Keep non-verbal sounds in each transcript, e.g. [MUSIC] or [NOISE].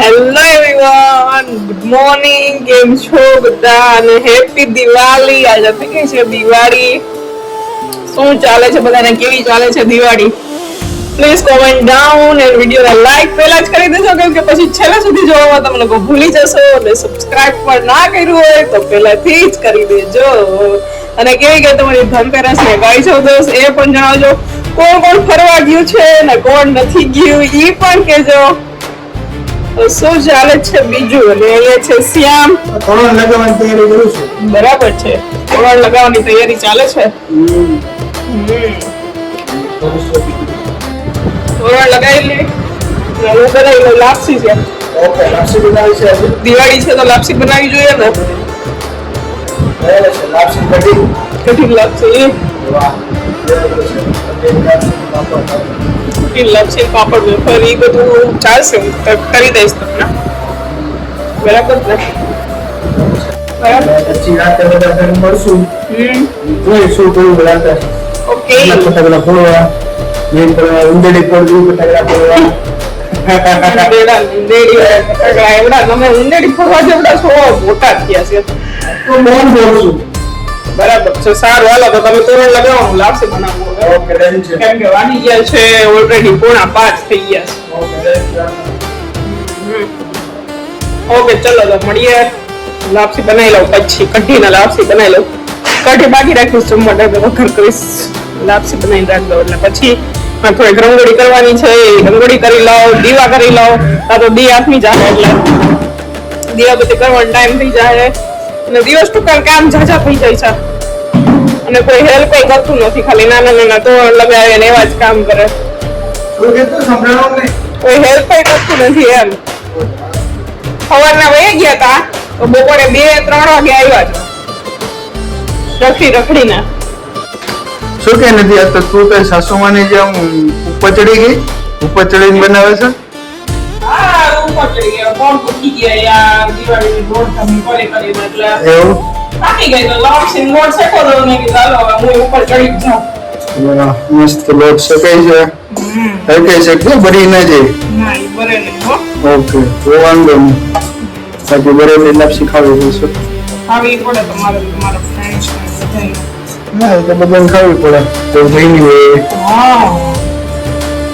Hello everyone good morning કેમ છો બધા? અને હેપી દિવાળી. આજે થઈ ગઈ છે દિવાળી? શું ચાલે છે બધાને? કેવી ચાલે છે Diwali? Please comment down and વિડીયોને લાઈક પહેલા જ કરી દેજો, કેમ કે પછી છેલ્લે સુધી જોવામાં તમે લોકો ભૂલી જશો અને સબસ્ક્રાઇબ પણ ના કર્યું હોય તો પહેલાથી જ કરી દેજો. અને કેવી કે તમારી ધનતેરસ ને ગાય ચૌદસ એ પણ જણાવજો. કોણ કોણ ફરવા ગયું છે ને કોણ નથી ગયું એ પણ કહેજો. શું ચાલે છે બીજું? અને અહીંયા છે શ્યામ. તોરણ લગાવવાની તૈયારી કરું છું. બરાબર છે. તોરણ લગાવવાની તૈયારી ચાલે છે. તોરણ લગાવી લે. હું બનાવી લઉં લાપસી છે. ઓકે લાપસી બનાવી છે દિવાળી છે તો લાપસી બનાવી જોઈએ ને. લાપસી કઢી. કઢી લાપસી. વાહ. લાપસી પાપડ વેફર એ બધું ચાલશે હું કરી દઈશ તમને. બરાબર ને? મળશું? ઓકે. ફટાકડા ફોડવા કરવા ઉંદેડી ફોડવી. ફટાકડા ફોડવા ઉંદેડી ફરવા જેવડા મોટા થયા છે. તો બોલશું. બરાબર. છે સારું હાલો તો તમે તોરણ લગાવો હું લાપસી બનાવવું ઓકે ડન છે. કેમ કે વાની ગયા છે ઓલરેડી પોણા પાંચ થઈ ગયા. છે. ઓકે ચલો તો મળીએ. લાપસી બનાવી લઉં પછી કઢીને લાપસી બનાવી લઉં. કઢી બાકી રાખીશ જમવા ટાઈમે વઘાર કરીશ. લાપસી બનાવીને રાખ દઉં એટલે પછી થોડીક રંગોળી કરવાની છે રંગોળી કરી લઉં દીવા કરી લઉં. કાં તો દી હાથમી જાય એટલે દીવા બધી કરવાનો ટાઈમ થઈ જાય. અને દિવસ ટૂંકા કામ ઝાઝા થઈ જાય છે. અને કોઈ હેલ્પ કોઈ કરતું નથી ખાલી નાના નાના તોરણ લગાવે ને એવા જ કામ કરે. કોઈ હેલ્પ કોઈ કરતું નથી એમ. સવારના વહી ગયા તા તો બપોરે બે ત્રણ વાગે આવ્યા છે. રખડી રખડીને. શું કે નથી આ તો તું કઈ સાસુમાની જેમ ઉપર ચડી ગઈ? ઉપર ચડીને બનાવે છે? હા એટલે ઓકે વાંધો નહીં બાકી બરેલી લાપસી ખાવી પડશે આવી પડે તમારે તમારા ફ્રેન્ડ્સ ને બધાને ખાવી પડે. તો હોય હા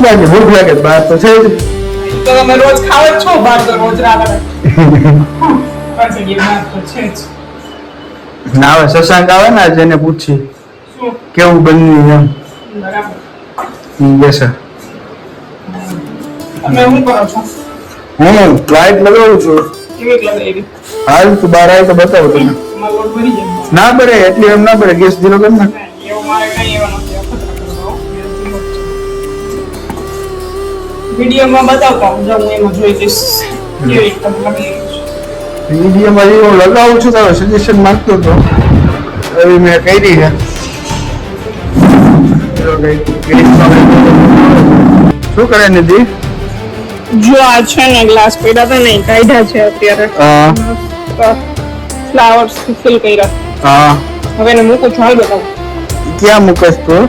બાકી ભૂખ લાગે બહાર તો છે જ. તો તમે રોજ ખાવ જ છો બહાર તો રોજ રાવણ પાછી એ વાત તો છે જ. ના શશાંક આવે ને આજે એને પૂછી કેવું બન્યું એમ? બરાબર. તમે કરો છો? હું લાઈટ લગાવું છું. કેવી લગાવી? હાલ તું બહાર આવી તો બતાવો તમે. ના પડે એટલી એમ ના પડે ગેસ ધીરો કર નાખ. એવું મારે કઈ એવા વિડીયોમાં બતાવતા હું જાઉં એમાં જોઈ લઈશ કેવી રીતે. મીડિયમ હું લગાવું છું તારો સજેશન માંગતો હતો. હવે મેં કરી છે શું કરે નિધિ? જો આ છે ને ગ્લાસ પડ્યા હતા ને એ કાઢ્યા છે અત્યારે. હા. ફ્લાવર્સ ફિલ કર્યા. હા. હવે ને મૂકું છું હાલ બતાવું. ક્યાં મૂકસ તું?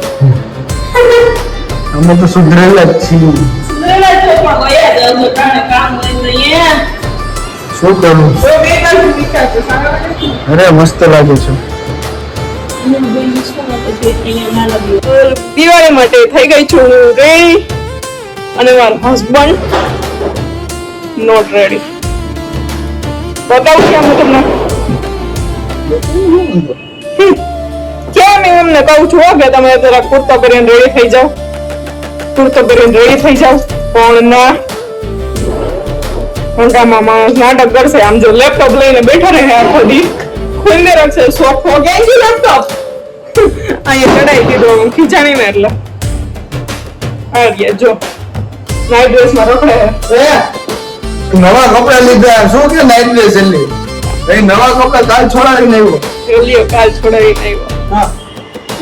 અમે તો સુધરેલા જ છીએ. સુધરેલા છે પણ ગયા જ હજુ કાને કામ હોય શું કરું? અરે મસ્ત લાગે છે. દિવાળી માટે થઈ ગઈ છું રેડી અને મારો હસબન્ડ નોટ રેડી બતાવું કેમ હું તમને. કેમ એમ એમને કહું છું હો કે તમે જરા કુર્તો કરીને રેડી થઈ જાઓ. કુર્તો પહેરીને રેડી થઈ જાઓ પણ ના. મોટામાં માણસ નાટક કરશે આમ જો લેપટોપ લઈને બેઠો રહે આખો દી. ખુલ્લે રાખશે સોફો ગેંજી લેપટોપ અહીંયા ચડાઈ દીધો ખીચાણીને એટલે. આ ગયા જો. નાઇટ ડ્રેસમાં રખડે છે. નવા કપડા લીધા શું કે નાઇટ ડ્રેસ એલી એ નવા કપડા કાલ છોડાવીને આવ્યો. એટલે કાલ છોડાવીને આવ્યો. હા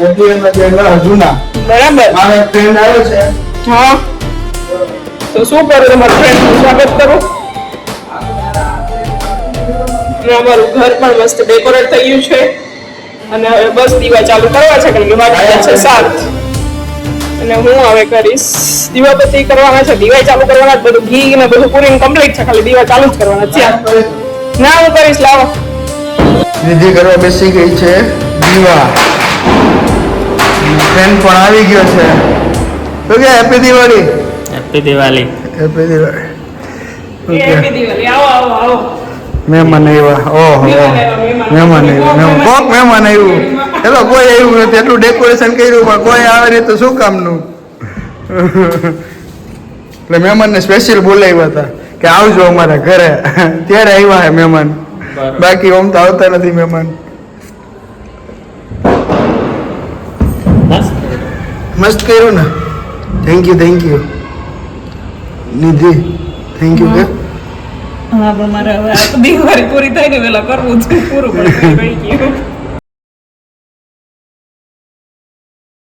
એટલે નવા જૂના. બરાબર. મારો ફ્રેન્ડ આવ્યો છે. હા. તો શું કરું તમારા ફ્રેન્ડનું સ્વાગત કરું. અમારું ઘર પણ મસ્ત ડેકોરેટ થઈ ગયું છે. અને હવે બસ દીવા ચાલુ કરવા છે કારણ કે વાગી છે સાત. અને હું હવે કરીશ. દીવાબત્તી કરવાના છે દીવા ચાલુ કરવાના જ બધું ઘી ને બધું પૂરી કમ્પ્લીટ છે ખાલી દીવા ચાલુ જ કરવાના છે. ના હું કરીશ લાવો. વિધિ કરવા બેસી ગઈ છે. દીવા. ફ્રેન્ડ પણ આવી ગયો છે. તો કે happy Diwali happy Diwali happy Diwali happy Diwali આવો આવો આવો. મહેમાન આવ્યા. ઓહો. મહેમાન આવ્યા, મહેમાન. મહેમાન આવ્યું. કોક મહેમાન આવ્યું. ચલો કોઈ આવ્યું નથી. એટલું ડેકોરેશન કર્યું પણ કોઈ આવે નહીં તો શું કામનું? એટલે મહેમાનને સ્પેશિયલ બોલાવ્યા હતા કે આવજો અમારા ઘરે. ત્યારે આવ્યા હે મહેમાન. બાકી ઓમ તો આવતા નથી મહેમાન મસ્ત મસ્ત કર્યું ને. Thank you thank you Nidhi thank you કે? હા પણ મારે હવે આ તો દિવાળી પૂરી થાય ને વેલા કરવું છે પૂરું થઈ ગયું [LAUGHS]